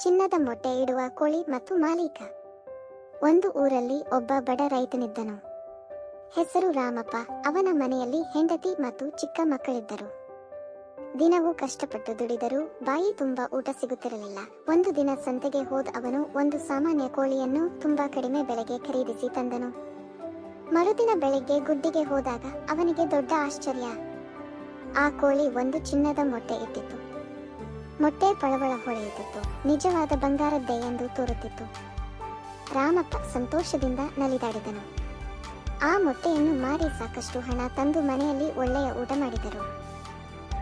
ಚಿನ್ನದ ಮೊಟ್ಟೆ ಇಡುವ ಕೋಳಿ ಮತ್ತು ಮಾಲೀಕ. ಒಂದು ಊರಲ್ಲಿ ಒಬ್ಬ ಬಡ ರೈತನಿದ್ದನು. ಹೆಸರು ರಾಮಪ್ಪ. ಅವನ ಮನೆಯಲ್ಲಿ ಹೆಂಡತಿ ಮತ್ತು ಚಿಕ್ಕ ಮಕ್ಕಳಿದ್ದರು. ದಿನವೂ ಕಷ್ಟಪಟ್ಟು ದುಡಿದರೂ ಬಾಯಿ ತುಂಬಾ ಊಟ ಸಿಗುತ್ತಿರಲಿಲ್ಲ. ಒಂದು ದಿನ ಸಂತೆಗೆ ಹೋದ ಅವನು ಒಂದು ಸಾಮಾನ್ಯ ಕೋಳಿಯನ್ನು ತುಂಬಾ ಕಡಿಮೆ ಬೆಲೆಗೆ ಖರೀದಿಸಿ ತಂದನು. ಮರುದಿನ ಬೆಳಿಗ್ಗೆ ಗುಡ್ಡಿಗೆ ಹೋದಾಗ ಅವನಿಗೆ ದೊಡ್ಡ ಆಶ್ಚರ್ಯ. ಆ ಕೋಳಿ ಒಂದು ಚಿನ್ನದ ಮೊಟ್ಟೆ ಇಟ್ಟಿತ್ತು. ಮೊಟ್ಟೆ ಪಳವಳ ಹೊಳೆಯುತ್ತಿತ್ತು. ನಿಜವಾದ ಬಂಗಾರದ್ದೇ ಎಂದು ತೋರುತ್ತಿತ್ತು. ರಾಮಪ್ಪ ಸಂತೋಷದಿಂದ ನಲಿದಾಡಿದನು. ಆ ಮೊಟ್ಟೆಯನ್ನು ಮಾರಿ ಸಾಕಷ್ಟು ಹಣ ತಂದು ಮನೆಯಲ್ಲಿ ಒಳ್ಳೆಯ ಊಟ ಮಾಡಿದರು.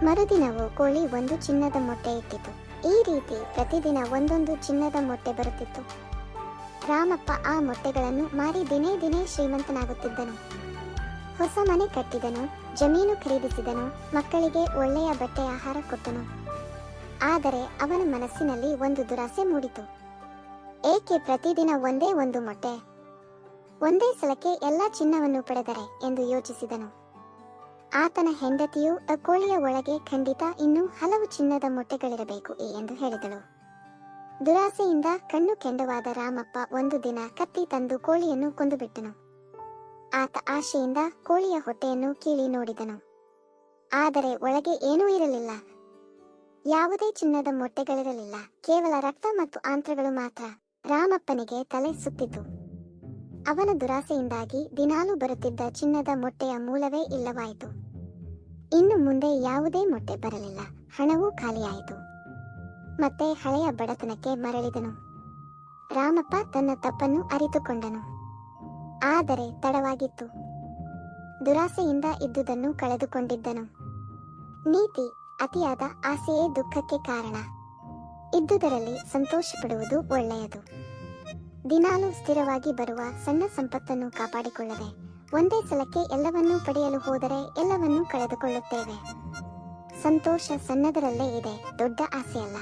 ಮರುದಿನವೂ ಕೋಳಿ ಒಂದು ಚಿನ್ನದ ಮೊಟ್ಟೆ ಇಟ್ಟಿತು. ಈ ರೀತಿ ಪ್ರತಿದಿನ ಒಂದೊಂದು ಚಿನ್ನದ ಮೊಟ್ಟೆ ಬರುತ್ತಿತ್ತು. ರಾಮಪ್ಪ ಆ ಮೊಟ್ಟೆಗಳನ್ನು ಮಾರಿ ದಿನೇ ದಿನೇ ಶ್ರೀಮಂತನಾಗುತ್ತಿದ್ದನು. ಹೊಸ ಮನೆ ಕಟ್ಟಿದನು, ಜಮೀನು ಖರೀದಿಸಿದನು, ಮಕ್ಕಳಿಗೆ ಒಳ್ಳೆಯ ಬಟ್ಟೆ ಆಹಾರ ಕೊಟ್ಟನು. ಆದರೆ ಅವನ ಮನಸ್ಸಿನಲ್ಲಿ ಒಂದು ದುರಾಸೆ ಮೂಡಿತು. ಏಕೆ ಪ್ರತಿದಿನ ಒಂದೇ ಒಂದು ಮೊಟ್ಟೆ? ಒಂದೇ ಸಲಕ್ಕೆ ಎಲ್ಲ ಚಿನ್ನವನ್ನು ಪಡೆದರೆ ಎಂದು ಯೋಚಿಸಿದನು. ಆತನ ಹೆಂಡತಿಯು ಆ ಕೋಳಿಯ ಒಳಗೆ ಖಂಡಿತ ಇನ್ನೂ ಹಲವು ಚಿನ್ನದ ಮೊಟ್ಟೆಗಳಿರಬೇಕು ಎಂದು ಹೇಳಿದಳು. ದುರಾಸೆಯಿಂದ ಕಣ್ಣು ಕೆಂಡವಾದ ರಾಮಪ್ಪ ಒಂದು ದಿನ ಕತ್ತಿ ತಂದು ಕೋಳಿಯನ್ನು ಕೊಂದುಬಿಟ್ಟನು. ಆತ ಆಶೆಯಿಂದ ಕೋಳಿಯ ಹೊಟ್ಟೆಯನ್ನು ಕೀಳಿ ನೋಡಿದನು. ಆದರೆ ಒಳಗೆ ಏನೂ ಇರಲಿಲ್ಲ. ಯಾವುದೇ ಚಿನ್ನದ ಮೊಟ್ಟೆಗಳಿರಲಿಲ್ಲ. ಕೇವಲ ರಕ್ತ ಮತ್ತು ಆಂತ್ರಗಳು ಮಾತ್ರ ರಾಮಪ್ಪನಿಗೆ ತಲೆ ಸುತ್ತಿತು. ಅವನ ದುರಾಸೆಯಿಂದಾಗಿ ದಿನಾಲೂ ಬರುತ್ತಿದ್ದ ಚಿನ್ನದ ಮೊಟ್ಟೆಯ ಮೂಲವೇ ಇಲ್ಲವಾಯಿತು. ಇನ್ನು ಮುಂದೆ ಯಾವುದೇ ಮೊಟ್ಟೆ ಬರಲಿಲ್ಲ. ಹಣವೂ ಖಾಲಿಯಾಯಿತು. ಮತ್ತೆ ಹಳೆಯ ಬಡತನಕ್ಕೆ ಮರಳಿದನು. ರಾಮಪ್ಪ ತನ್ನ ತಪ್ಪನ್ನು ಅರಿತುಕೊಂಡನು. ಆದರೆ ತಡವಾಗಿತ್ತು. ದುರಾಸೆಯಿಂದ ಇದ್ದುದನ್ನು ಕಳೆದುಕೊಂಡಿದ್ದನು. ನೀತಿ ಅತಿಯಾದ ಆಸೆಯೇ ದುಃಖಕ್ಕೆ ಕಾರಣ. ಇದ್ದುದರಲ್ಲಿ ಸಂತೋಷ ಪಡುವುದು ಒಳ್ಳೆಯದು. ದಿನಾಲೂ ಸ್ಥಿರವಾಗಿ ಬರುವ ಸಣ್ಣ ಸಂಪತ್ತನ್ನು ಕಾಪಾಡಿಕೊಳ್ಳದೆ, ಒಂದೇ ಸಲಕ್ಕೆ ಎಲ್ಲವನ್ನೂ ಪಡೆಯಲು ಹೋದರೆ ಎಲ್ಲವನ್ನೂ ಕಳೆದುಕೊಳ್ಳುತ್ತೇವೆ. ಸಂತೋಷ ಸಣ್ಣದರಲ್ಲೇ ಇದೆ, ದೊಡ್ಡ ಆಸೆಯಲ್ಲ.